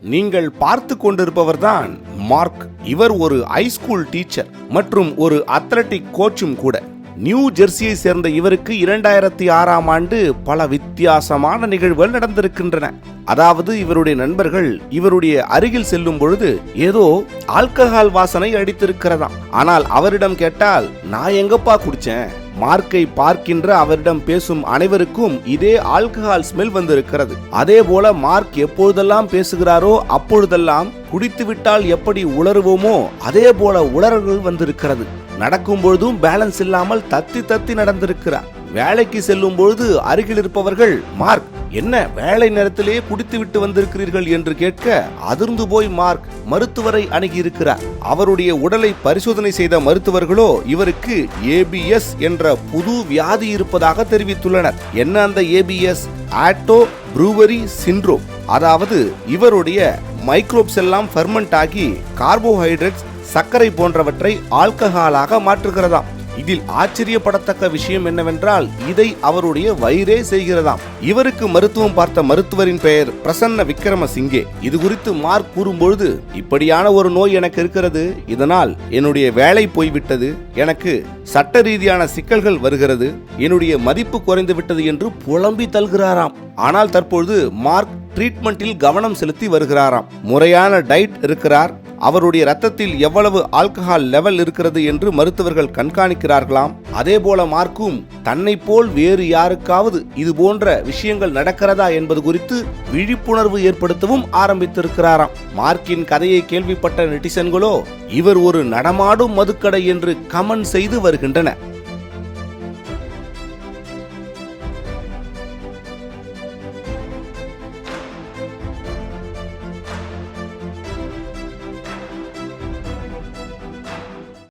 நீங்கள் பார்த்து கொண்டிருப்பவர்தான் மார்க். இவர் ஒரு ஹைஸ்கூல் டீச்சர் மற்றும் ஒரு அத்லட்டிக் கோச்சும் கூட. நியூ ஜெர்சியை சேர்ந்த இவருக்கு இரண்டாயிரத்தி ஆறாம் ஆண்டு பல வித்தியாசமான நிகழ்வுகள் நடந்திருக்கின்றன. அதாவது இவருடைய நண்பர்கள் இவருடைய அருகில் செல்லும் பொழுது ஏதோ ஆல்கஹால் வாசனை அடித்திருக்கிறதாம். ஆனால் அவரிடம் கேட்டால் நான் எங்கப்பா குடிச்சேன்? மார்க்கை பார்க்கின்ற அவரிடம் பேசும் அனைவருக்கும் இதே ஆல்கஹால் ஸ்மெல் வந்திருக்கிறது. அதே போல மார்க் எப்பொழுதெல்லாம் பேசுகிறாரோ அப்பொழுதெல்லாம் குடித்துவிட்டால் எப்படி உளருவோமோ அதே போல உளறல்கள் வந்திருக்கிறது. நடக்கும் பொழுதும் பேலன்ஸ் இல்லாமல் தத்தி தத்தி நடந்திருக்கிறார். வேலைக்கு செல்லும் பொழுது அருகில் இருப்பவர்கள் மார்க் என்ன வேலை நேரத்திலேயே குடித்து விட்டு வந்திருக்கிறீர்கள் என்று கேட்க அதிர்ந்து போய் மார்க் மருத்துவரை அணுகியிருக்கிறார். அவருடைய உடலை பரிசோதனை செய்த மருத்துவர்களோ இவருக்கு ஏபிஎஸ் என்ற புது வியாதி இருப்பதாக தெரிவித்துள்ளனர். என்ன அந்த ஏபிஎஸ் ஆட்டோ ப்ரூவரி சிண்ட்ரோம். அதாவது இவருடைய மைக்ரோப்ஸ் எல்லாம் ஃபெர்மெண்ட் ஆகி கார்போஹைட்ரேட்ஸ் சர்க்கரை போன்றவற்றை ஆல்கஹாலாக மாற்றுகிறதாம். இதில் ஆச்சரியப்படத்தக்க விஷயம் என்னவென்றால் இதை அவருடைய வயிறே செய்கிறதாம். இவருக்கு மருத்துவம் பார்த்த மருத்துவரின் பெயர் பிரசன்ன விக்ரம சிங்கே இது குறித்து மார்க் கூறும்பொழுது இப்படியான ஒரு நோய் எனக்கு இருக்கிறது. இதனால் என்னுடைய வேலை போய்விட்டது. எனக்கு சட்ட ரீதியான சிக்கல்கள் வருகிறது. என்னுடைய மதிப்பு குறைந்து விட்டது என்று புலம்பி தல்கிறாராம் ஆனால் தற்பொழுது மார்க் ட்ரீட்மெண்டில் கவனம் செலுத்தி வருகிறாராம். முறையான டயட் இருக்கிறார். அவருடைய ரத்தத்தில் எவ்வளவு ஆல்கஹால் லெவல் இருக்கிறது என்று மருத்துவர்கள் கண்காணிக்கிறார்களாம். அதே போல மார்க்கும் தன்னை போல் வேறு யாருக்காவது இது போன்ற விஷயங்கள் நடக்கிறதா என்பது குறித்து விழிப்புணர்வு ஏற்படுத்தவும் ஆரம்பித்திருக்கிறாராம். மார்க்கின் கதையை கேள்விப்பட்ட நெட்டிசன்களோ இவர் ஒரு நடமாடும் மதுக்கடை என்று கமெண்ட் செய்து வருகின்றன